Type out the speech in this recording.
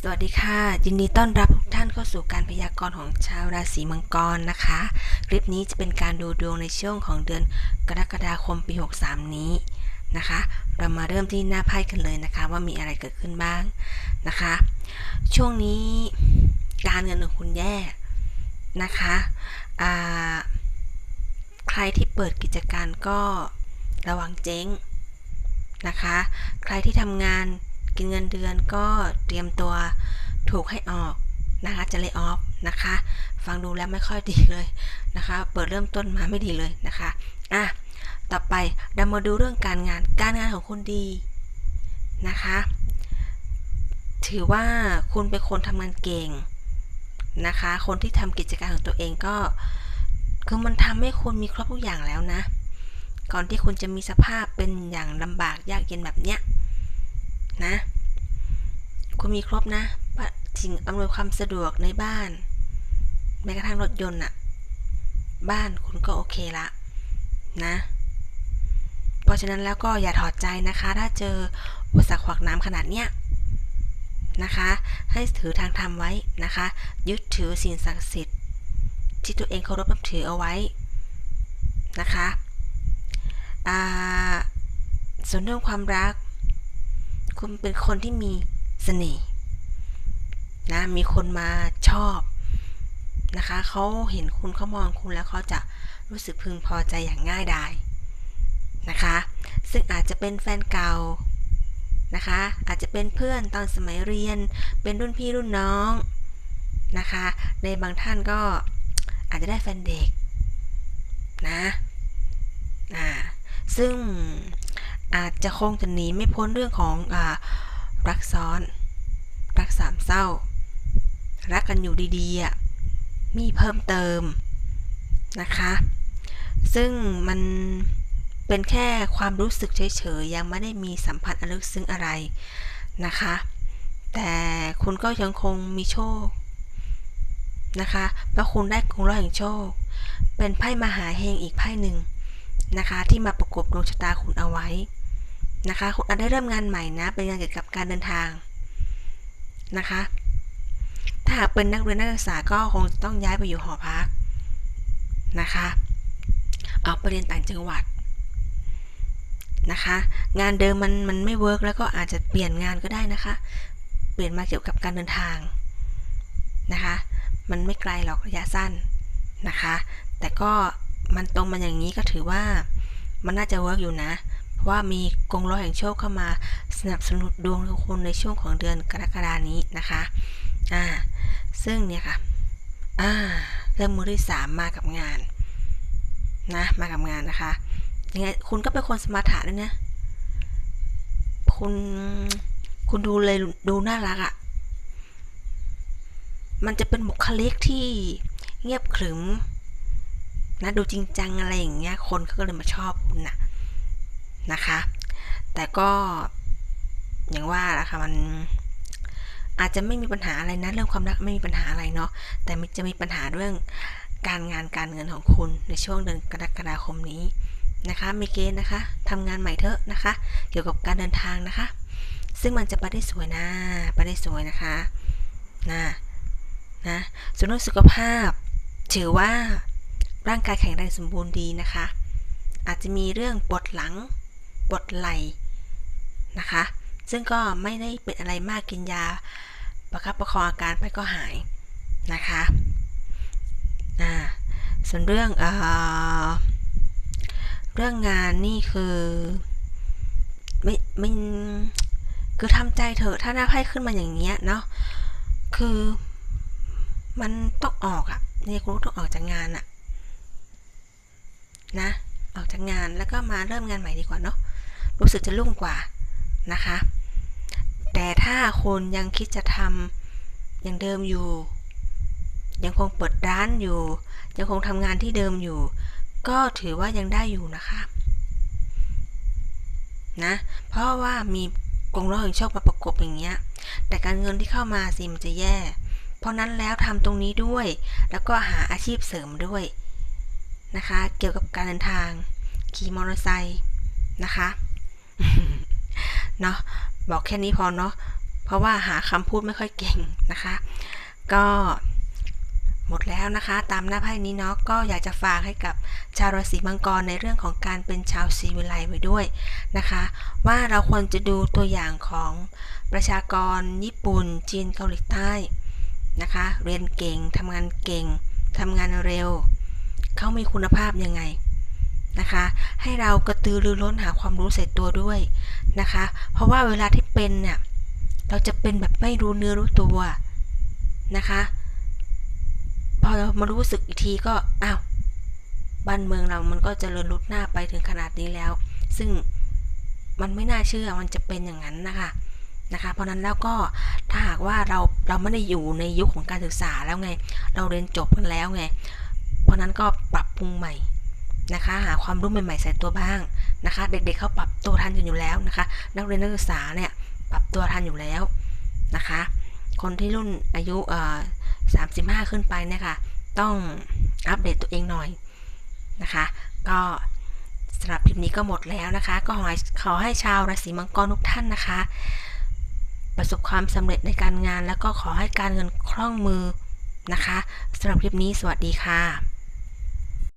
สวัสดีค่ะ ยินดีต้อนรับทุกท่านเข้าสู่การพยากรณ์ของชาวราศีมังกรนะคะ คลิปนี้จะเป็นการดูดวงในช่วงของเดือนกรกฎาคมปี 63 นี้นะคะ เรามาเริ่มที่หน้าไพ่กันเลยนะคะ ว่ามีอะไรเกิดขึ้นบ้างนะคะ ช่วงนี้การเงินของคุณแย่นะคะใครที่เปิดกิจการก็ระวังเจ๊งนะคะ ใครที่ทำงาน กินเงินเดือนก็เตรียมตัวถูกให้ออกนะคะจะเล y off นะคะ ฟังดูแล้วไม่ค่อยดีเลยนะคะ เปิดเริ่มต้นมาไม่ดีเลยนะคะอะต่อไปเรามาดูเรื่องการงานการงานของคุณดีนะคะ ถือว่าคุณเป็นคนทำงานเก่งนะคะ คนที่ทำกิจการของตัวเองก็คือมันทำให้คุณมีครบทุกอย่างแล้วนะ ก่อนที่คุณจะมีสภาพเป็นอย่างลำบากยากเย็นแบบเนี้ยนะ คุณมีครบนะสิ่งอำนวยความสะดวกในบ้าน แม้กระทั่งรถยนต์อะบ้านคุณก็โอเคละนะ เพราะฉะนั้นแล้วก็อย่าถอดใจนะคะ ถ้าเจออุปสรรคขวากน้ำขนาดเนี้ยนะคะ ให้ถือทางธรรมไว้นะคะ ยึดถือสิ่งศักดิ์สิทธิ์ที่ตัวเองเคารพนับถือเอาไว้นะคะส่วนเรื่องความรัก คุณเป็นคนที่มี เสน่ห์นะมีคนมาชอบนะคะเขาเห็นคุณเขามองคุณแล้วเขาจะรู้สึกพึงพอใจอย่างง่ายดายนะคะ ซึ่งอาจจะเป็นแฟนเก่านะคะ อาจจะเป็นเพื่อนตอนสมัยเรียน เป็นรุ่นพี่รุ่นน้องนะคะ ในบางท่านก็อาจจะได้แฟนเด็กนะอ่าซึ่งอาจจะคงจะหนีไม่พ้นเรื่องของอ รักซ้อน รักสามเศร้า รักกันอยู่ดีๆอะมีเพิ่มเติมนะคะ ซึ่งมันเป็นแค่ความรู้สึกเฉยๆ ยังไม่ได้มีสัมพันธ์อลึกซึ้งอะไรนะคะ แต่คุณก็ยังคงมีโชคนะคะเพราะคุณได้กงร้อยแห่งโชค เป็นไพ่มหาเฮงอีกไพ่หนึ่งนะคะ ที่มาประกบดวงชะตาคุณเอาไว้ นะคะคุณอาจได้เริ่มงานใหม่นะ เป็นงานเกี่ยวกับการเดินทางนะคะ ถ้าหากเป็นนักเรียนนักศึกษาก็คงต้องย้ายไปอยู่หอพักนะคะออกไปเรียนต่างจังหวัดนะคะ งานเดิมมันมันไม่เวิร์กแล้วก็อาจจะเปลี่ยนงานก็ได้นะคะ เปลี่ยนมาเกี่ยวกับการเดินทางนะคะ มันไม่ไกลหรอกระยะสั้นนะคะ แต่ก็มันตรงมันอย่างนี้ก็ถือว่ามันน่าจะเวิร์กอยู่นะ ว่ามีกงล้อแห่งโชคเข้ามาสนับสนุนดวงทุกคนในช่วงของเดือนกรกฎานี้นะคะอ่าซึ่งเนี่ยค่ะอ่าเรื่องมือที่สามมากับงานนะมากับงานนะคะยังไงคุณก็เป็นคนสมาร์ทด้วยนะคุณคุณดูเลยดูน่ารักอะ่ะ มันจะเป็นบุคลิกที่เงียบขรึมนะดูจริงจังอะไรอย่างเงี้ย คนเขาก็เลยมาชอบคุณนะ่ะ นะคะ แต่ก็อย่างว่าละค่ะมันอาจจะไม่มีปัญหาอะไรนะเรื่องความรักไม่มีปัญหาอะไรเนาะแต่จะมีปัญหาเรื่องการงานการเงินของคุณในช่วงเดือนกรกฎาคมนี้นะคะมีเกณฑ์นะคะทำงานใหม่เถอะนะคะ เกี่ยวกับการเดินทางนะคะ ซึ่งมันจะไปได้สวยนะไปได้สวยนะคะนะนะส่วนเรื่องสุขภาพ ถือว่าร่างกายแข็งแรงสมบูรณ์ดีนะคะ อาจจะมีเรื่องปวดหลัง ปวดไหล่นะคะ ซึ่งก็ไม่ได้เป็นอะไรมากกินยา ประคับประคองอาการไปก็หายนะคะส่วนเรื่องเออเรื่องงานนี่คือไม่ไม่คือทำใจเถอะถ้าหน้าไพ่ขึ้นมาอย่างเงี้ยเนาะคือมันต้องออกอะนี่คุณต้องออกจากงานอะนะ ออกจากงานแล้วก็มาเริ่มงานใหม่ดีกว่าเนาะ รู้สึกจะรุ่งกว่านะคะ แต่ถ้าคนยังคิดจะทำอย่างเดิมอยู่ ยังคงเปิดร้านอยู่ ยังคงทำงานที่เดิมอยู่ ก็ถือว่ายังได้อยู่นะคะนะเพราะว่ามีกงล้อแห่งโชคมาประกบอย่างเงี้ย แต่การเงินที่เข้ามาสิมันจะแย่ เพราะนั้นแล้วทำตรงนี้ด้วย แล้วก็หาอาชีพเสริมด้วยนะคะ เกี่ยวกับการเดินทาง ขี่มอเตอร์ไซค์นะคะ เนาะบอกแค่นี้พอเนาะเพราะว่าหาคำพูดไม่ค่อยเก่งนะคะ ก็หมดแล้วนะคะตามหน้าไพ่นี้เนาะก็อยากจะฝากให้กับชาวราศีมังกรในเรื่องของการเป็นชาวซีวิไลไว้ด้วยนะคะ ว่าเราควรจะดูตัวอย่างของประชากรญี่ปุ่น จีนเกาหลีใต้นะคะ เรียนเก่งทำงานเก่งทำงานเร็ว เขามีคุณภาพยังไง นะคะ ให้เรากระตือรือร้นหาความรู้ใส่ตัวด้วยนะคะ เพราะว่าเวลาที่เป็นเนี่ยเราจะเป็นแบบไม่รู้เนื้อรู้ตัวนะคะพอเรามารู้สึกอีกทีก็อ้าวบ้านเมืองเรามันก็จเจริญรุดหน้าไปถึงขนาดนี้แล้ว ซึ่งมันไม่น่าเชื่อมันจะเป็นอย่างนั้นนะคะนะคะเพราะนั้นแล้วก็ถ้าหากว่าเราเราไม่ได้อยู่ในยุคของการศึกษาแล้วไง เราเรียนจบกันแล้วไง เพราะนั้นก็ปรับปรุงใหม่ นะคะ หาความรู้ใหม่ๆใส่ตัวบ้างนะคะ เด็กๆเขาปรับตัวทันอยู่แล้วนะคะ นักเรียนนักศึกษาเนี่ยปรับตัวทันอยู่แล้วนะคะ คนที่รุ่นอายุเอ่อ35ขึ้นไปเนี่ยค่ะ ต้องอัปเดตตัวเองหน่อยนะคะ ก็สำหรับคลิปนี้ก็หมดแล้วนะคะ ก็ขอให้ขอให้ชาวราศีมังกรทุกท่านนะคะ ประสบความสำเร็จในการงาน แล้วก็ขอให้การเงินคล่องมือนะคะสำหรับคลิปนี้สวัสดีค่ะ